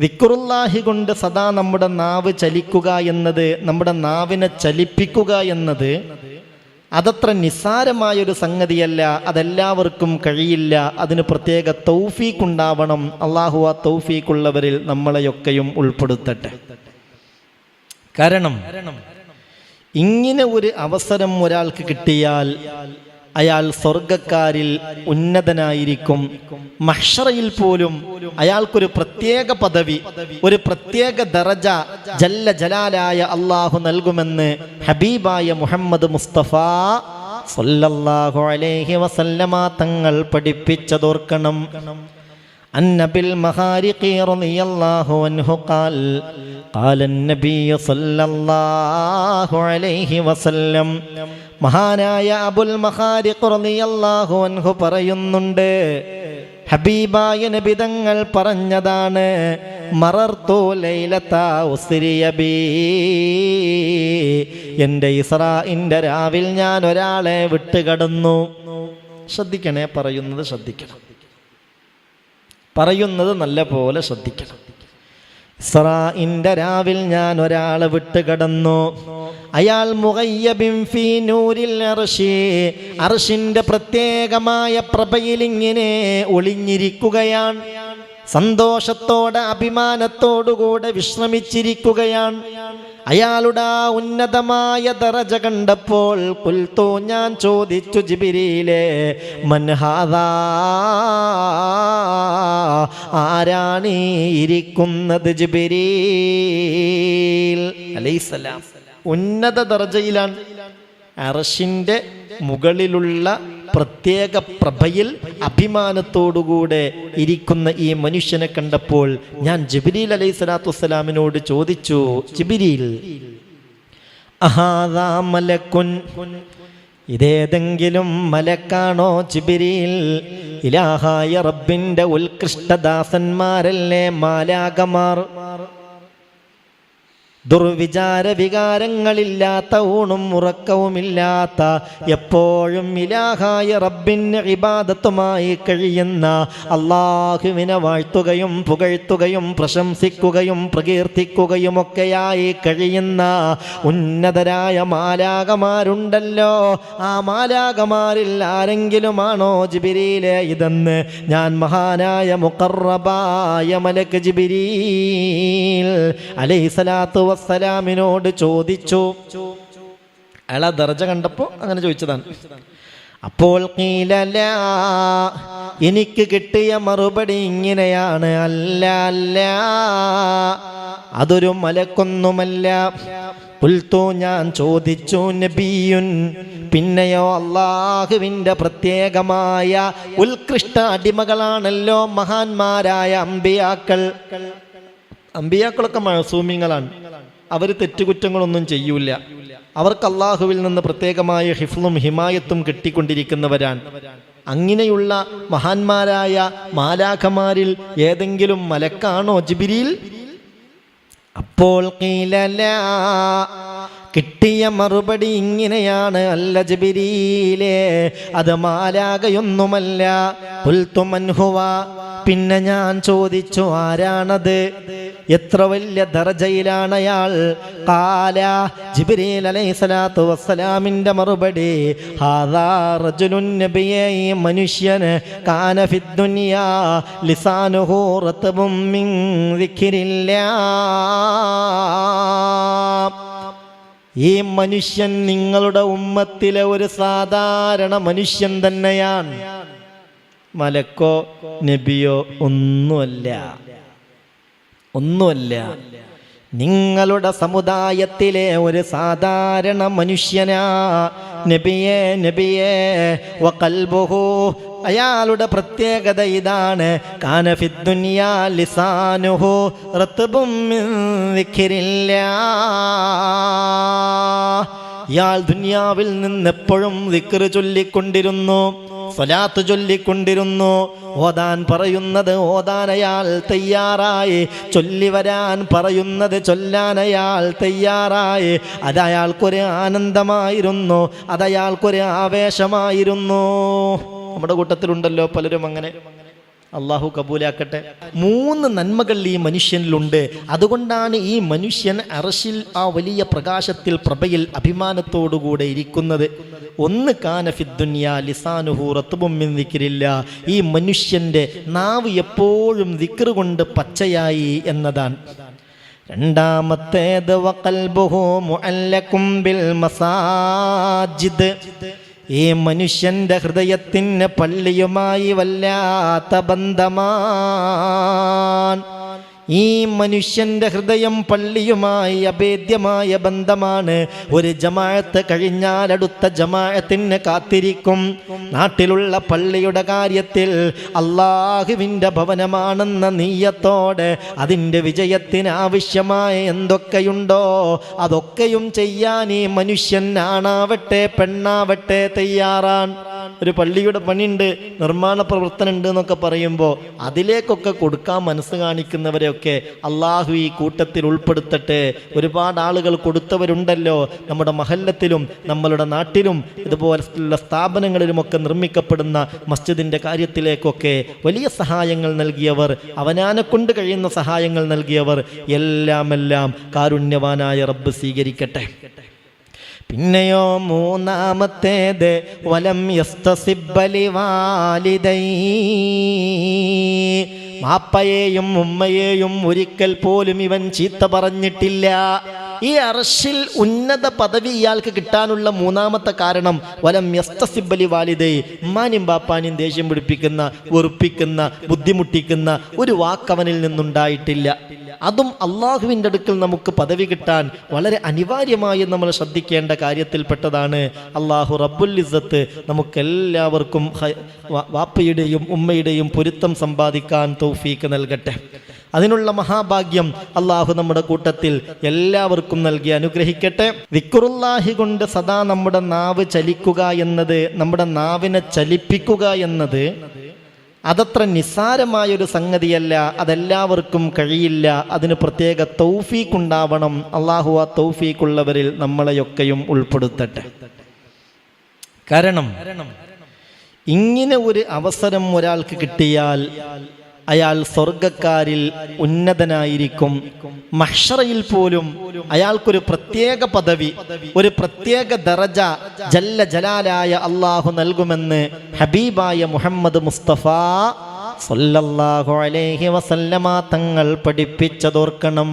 വിക്കുറുല്ലാഹി കൊണ്ട് സദാ നമ്മുടെ നാവ് ചലിക്കുക എന്നത് നമ്മുടെ നാവിനെ ചലിപ്പിക്കുക എന്നത് അതത്ര നിസ്സാരമായൊരു സംഗതിയല്ല. അതെല്ലാവർക്കും കഴിയില്ല. അതിന് പ്രത്യേക തൗഫീഖ് ഉണ്ടാവണം. അള്ളാഹു ആ തൗഫീഖുള്ളവരിൽ നമ്മളെയൊക്കെയും ഉൾപ്പെടുത്തട്ടെ. കാരണം ഇങ്ങനെ ഒരു അവസരം ഒരാൾക്ക് കിട്ടിയാൽ അയാൾ സ്വർഗക്കാരിൽ ഉന്നതനായിരിക്കും മഹ്ഷറയിൽ പോലും അയാൾക്കൊരു പ്രത്യേക പദവി ഒരു പ്രത്യേക ദറജ ജല്ല ജലാലായ അള്ളാഹു നൽകുമെന്ന് ഹബീബായ മുഹമ്മദ് മുസ്തഫ സല്ലല്ലാഹു അലൈഹി വസല്ലമ തങ്ങൾ പഠിപ്പിച്ചതോർക്കണം أن بالمخارق رضي الله عنه قال قال النبي صلى الله عليه وسلم മഹാനായ അബുൽ മഹാരി റളിയല്ലാഹു അൻഹു പറയുന്നുണ്ട് ഹബീബായ നബിതങ്ങൾ പറഞ്ഞതാണ് മറർത്തു ലൈലത്ത ഉസ്രിയ ബീ. എന്റെ ഇസ്രാഇന്റെ രാവിൽ ഞാൻ ഒരാളെ വിട്ടുകടന്നു ശ്രദ്ധിക്കണേ പറയുന്നത് ശ്രദ്ധിക്കണം. പറയുന്നത് നല്ല പോലെ ശ്രദ്ധിക്കണം. ഇസ്രാഇന്റെ രാവിൽ ഞാൻ ഒരാളെ വിട്ട് കടന്നു. അയാൾ അർഷിന്റെ പ്രത്യേകമായ പ്രഭയിൽ ഇങ്ങനെ ഒളിഞ്ഞിരിക്കുകയാണ്. സന്തോഷത്തോടെ അഭിമാനത്തോടുകൂടെ വിശ്രമിച്ചിരിക്കുകയാണ്. അയാളുടെ ആ ഉന്നതമായ ദറജ കണ്ടപ്പോൾ കുൽത്തു ഞാൻ ചോദിച്ചു ജിബിരിയിലെ മൻഹാദാ ആരാണ് ഇരിക്കുന്നത് ജിബിരീൽ? അലൈസലാം ഉന്നത ദർജയിലാണ്. അറഷിന്റെ മുകളിലുള്ള പ്രത്യേക പ്രഭയിൽ അഭിമാനത്തോടുകൂടെ ഇരിക്കുന്ന ഈ മനുഷ്യനെ കണ്ടപ്പോൾ ഞാൻ ജബിരിൽ അലൈഹി സ്വലാത്തു വസ്സലാമിനോട് ചോദിച്ചു ജബിരിൽ അഹാദാ മലക്കുൻ ഇതേതെങ്കിലും മലക്കാണോ ചിബിരിയിൽ? ഇലാഹായ റബ്ബിന്റെ ഉത്കൃഷ്ടദാസന്മാരല്ലേ മാലാകമാർ ദുർവിചാര വികാരങ്ങളില്ലാത്ത ഊണും ഉറക്കവുമില്ലാത്ത എപ്പോഴും ഇലാഹായ റബ്ബിന് ഇബാദത്തുമായി കഴിയുന്ന അള്ളാഹുവിനെ വാഴ്ത്തുകയും പുകഴ്ത്തുകയും പ്രശംസിക്കുകയും പ്രകീർത്തിക്കുകയും ഒക്കെയായി കഴിയുന്ന ഉന്നതരായ മാലാകമാരുണ്ടല്ലോ. ആ മാലാകമാരിൽ ആരെങ്കിലുമാണോ ജിബിരിയിലെ ഇതെന്ന് ഞാൻ മഹാനായ മുക്കറബായ മലക്ക് ജിബിരി അലൈസലാത്തു വസ്സലാമിനോട് ചോദിച്ചു. അയാൾ ദർജ കണ്ടപ്പോൾ അങ്ങനെ ചോദിച്ചതാണ്. അപ്പോൾ എനിക്ക് കിട്ടിയ മറുപടി ഇങ്ങനെയാണ്. അല്ല അല്ല അതൊരു മലക്കൊന്നുമല്ല. പുൽത്തു ഞാൻ ചോദിച്ചു നബിയുൻ പിന്നെയോ അള്ളാഹുവിന്റെ പ്രത്യേകമായ ഉത്കൃഷ്ട അടിമകളാണല്ലോ മഹാന്മാരായ അമ്പിയാക്കൾ. അമ്പിയാക്കളൊക്കെ മഴസൂമിങ്ങളാണ് അവർ തെറ്റുകുറ്റങ്ങളൊന്നും ചെയ്യൂല. അവർക്ക് അള്ളാഹുവിൽ നിന്ന് പ്രത്യേകമായ ഹിഫ്ലും ഹിമായത്തും കിട്ടിക്കൊണ്ടിരിക്കുന്നവരാണ്. അങ്ങനെയുള്ള മഹാന്മാരായ മാലാഖമാരിൽ ഏതെങ്കിലും മലക്കാണോ ജിബിരിയിൽ അപ്പോൾ കിട്ടിയ മറുപടി ഇങ്ങനെയാണ് അല്ല ജബിരിയിലെ അത് മാലാകയൊന്നുമല്ല പുൽത്തുമൻഹുവ പിന്നെ ഞാൻ ചോദിച്ചു ആരാണത്? എത്ര വലിയ ദർജയിലാണ് അയാൾ കാല ജിബിരിൽ അലൈഹി സ്വലാത്തു വസ്സലാമിന്റെ മറുപടി നബിയെ ഈ മനുഷ്യന് കാന ഫിദ്ദുനിയാ ലിസാനുഹു റത്ബും മിൻ ദിക്രില്ലാ ഈ മനുഷ്യൻ നിങ്ങളുടെ ഉമ്മത്തിലെ ഒരു സാധാരണ മനുഷ്യൻ തന്നെയാണ്. മലക്കോ നബിയോ ഒന്നുമല്ല. ഒന്നുമല്ല. നിങ്ങളുടെ സമുദായത്തിലെ ഒരു സാധാരണ മനുഷ്യനാ. നബിയെ നബിയെ വകൽബുഹു അയാളുടെ പ്രത്യേകത ഇതാണ്. കാനഫിദ്ദുനിയാ ലിസാനുഹു. ഇയാൾ ദുനിയാവിൽ നിന്ന് എപ്പോഴും ചൊല്ലിക്കൊണ്ടിരുന്നു. സ്വലാത്ത് ചൊല്ലിക്കൊണ്ടിരുന്നു. ഓതാൻ പറയുന്നത് ഓതാനയാൾ തയ്യാറായി. ചൊല്ലി വരാൻ പറയുന്നത് ചൊല്ലാനയാൾ തയ്യാറായി. അതയാൾക്കൊരു ആനന്ദമായിരുന്നു. അതയാൾക്കൊരു ആവേശമായിരുന്നു. നമ്മുടെ കൂട്ടത്തിലുണ്ടല്ലോ പലരും അങ്ങനെ. അള്ളാഹു കബൂലാക്കട്ടെ. മൂന്ന് നന്മകൾ ഈ മനുഷ്യനിലുണ്ട്. അതുകൊണ്ടാണ് ഈ മനുഷ്യൻ അറശിൽ ആ വലിയ പ്രകാശത്തിൽ പ്രഭയിൽ അഭിമാനത്തോടുകൂടെ ഇരിക്കുന്നത്. ഒന്ന് കാനഫിദ്ദുന്യ ലിസാനുഹു റത്തുബുമ്മിൻ ദിക്രില്ല. ഈ മനുഷ്യന്റെ നാവ് എപ്പോഴും വിക്രുകൊണ്ട് കൊണ്ട് പച്ചയായി എന്നതാണ്. രണ്ടാമത്തേത് മുഅല്ലക്കും ബിൽ മസാജിദ്. ഈ മനുഷ്യന്റെ ഹൃദയത്തിന് പള്ളിയുമായി വല്ലാത്ത ബന്ധമാൻ ഈ മനുഷ്യന്റെ ഹൃദയം പള്ളിയുമായി അഭേദ്യമായ ബന്ധമാണ്. ഒരു ജമാഴത്ത് കഴിഞ്ഞാൽ അടുത്ത ജമാഴത്തിന് കാത്തിരിക്കും. നാട്ടിലുള്ള പള്ളിയുടെ കാര്യത്തിൽ അള്ളാഹുവിന്റെ ഭവനമാണെന്ന നീയത്തോടെ അതിന്റെ വിജയത്തിന് ആവശ്യമായ എന്തൊക്കെയുണ്ടോ അതൊക്കെയും ചെയ്യാൻ ഈ മനുഷ്യൻ ആണാവട്ടെ പെണ്ണാവട്ടെ തയ്യാറാണ്. ഒരു പള്ളിയുടെ പണിയുണ്ട് നിർമ്മാണ പ്രവർത്തനം ഉണ്ട് എന്നൊക്കെ പറയുമ്പോൾ അതിലേക്കൊക്കെ കൊടുക്കാൻ മനസ്സ് കാണിക്കുന്നവരെയൊക്കെ അള്ളാഹു ഈ കൂട്ടത്തിൽ ഉൾപ്പെടുത്തട്ടെ. ഒരുപാട് ആളുകൾ കൊടുത്തവരുണ്ടല്ലോ. നമ്മുടെ മഹല്ലത്തിലും നമ്മളുടെ നാട്ടിലും ഇതുപോലുള്ള സ്ഥാപനങ്ങളിലുമൊക്കെ നിർമ്മിക്കപ്പെടുന്ന മസ്ജിദിന്റെ കാര്യത്തിലേക്കൊക്കെ വലിയ സഹായങ്ങൾ നൽകിയവർ അവനാനെ കൊണ്ട് കഴിയുന്ന സഹായങ്ങൾ നൽകിയവർ എല്ലാമെല്ലാം എല്ലാം കാരുണ്യവാനായ റബ്ബ് സ്വീകരിക്കട്ടെ. പിന്നെയോ മൂന്നാമത്തേത് വലം യസ്തസിബലി വാലിതൈ മാപ്പയെയും ഉമ്മയെയും ഒരിക്കൽ പോലും ഇവൻ ചീത്ത പറഞ്ഞിട്ടില്ല. ഈ അർഷിൽ ഉന്നത പദവി ഇയാൾക്ക് കിട്ടാനുള്ള മൂന്നാമത്തെ കാരണം വലം യസ്തസിബലി വാലിദേ ഉമ്മാനും ബാപ്പാനും ദേഷ്യം പിടിപ്പിക്കുന്ന വെറുപ്പിക്കുന്ന ബുദ്ധിമുട്ടിക്കുന്ന ഒരു വാക്കവനിൽ നിന്നുണ്ടായിട്ടില്ല. അതും അള്ളാഹുവിന്റെ അടുക്കൽ നമുക്ക് പദവി കിട്ടാൻ വളരെ അനിവാര്യമായി നമ്മൾ ശ്രദ്ധിക്കേണ്ട കാര്യത്തിൽപ്പെട്ടതാണ്. അള്ളാഹു റബ്ബുൽ ഇസ്സത്ത് നമുക്കെല്ലാവർക്കും വാപ്പയുടെയും ഉമ്മയുടെയും പൊരുത്തം സമ്പാദിക്കാൻ തൗഫീക്ക് നൽകട്ടെ. അതിനുള്ള മഹാഭാഗ്യം അള്ളാഹു നമ്മുടെ കൂട്ടത്തിൽ എല്ലാവർക്കും നൽകി അനുഗ്രഹിക്കട്ടെ. വിക്കുറുല്ലാഹി കൊണ്ട് സദാ നമ്മുടെ നാവ് ചലിക്കുക എന്നത് നമ്മുടെ നാവിനെ ചലിപ്പിക്കുക എന്നത് അതത്ര നിസ്സാരമായൊരു സംഗതിയല്ല. അതെല്ലാവർക്കും കഴിയില്ല. അതിന് പ്രത്യേക തൗഫീഖ് ഉണ്ടാവണം. അള്ളാഹു ആ തൗഫീഖുള്ളവരിൽ നമ്മളെയൊക്കെയും ഉൾപ്പെടുത്തട്ടെ. കാരണം ഇങ്ങനെ ഒരു അവസരം ഒരാൾക്ക് കിട്ടിയാൽ അയാൾ സ്വർഗക്കാരിൽ ഉന്നതനായിരിക്കും. മഹ്ഷറയിൽ പോലും അയാൾക്കൊരു പ്രത്യേക പദവി ഒരു പ്രത്യേക ദറജ ജല്ല ജലാലായ അള്ളാഹു നൽകുമെന്ന് ഹബീബായ മുഹമ്മദ് മുസ്തഫ സല്ലല്ലാഹു അലൈഹി വസല്ലമ തങ്ങൾ പഠിപ്പിച്ചതോർക്കണം.